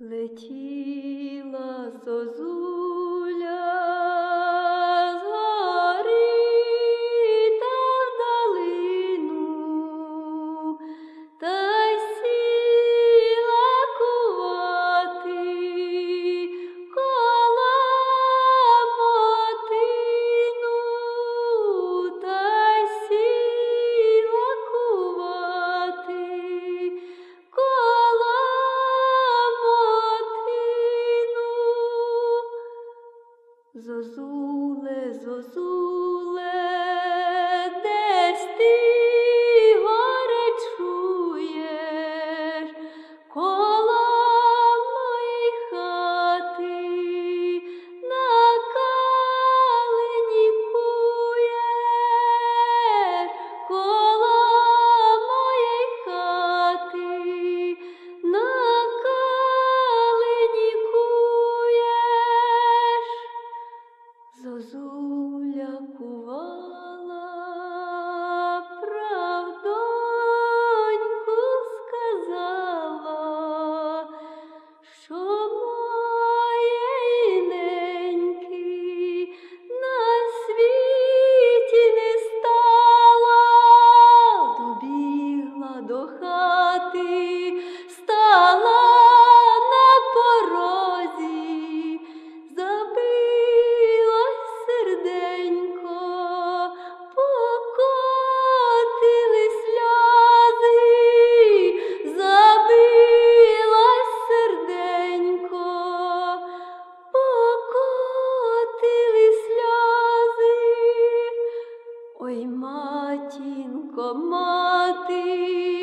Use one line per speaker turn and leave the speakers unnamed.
Летіла зозуля Zozule, Zozule. Ой, матінко, мати.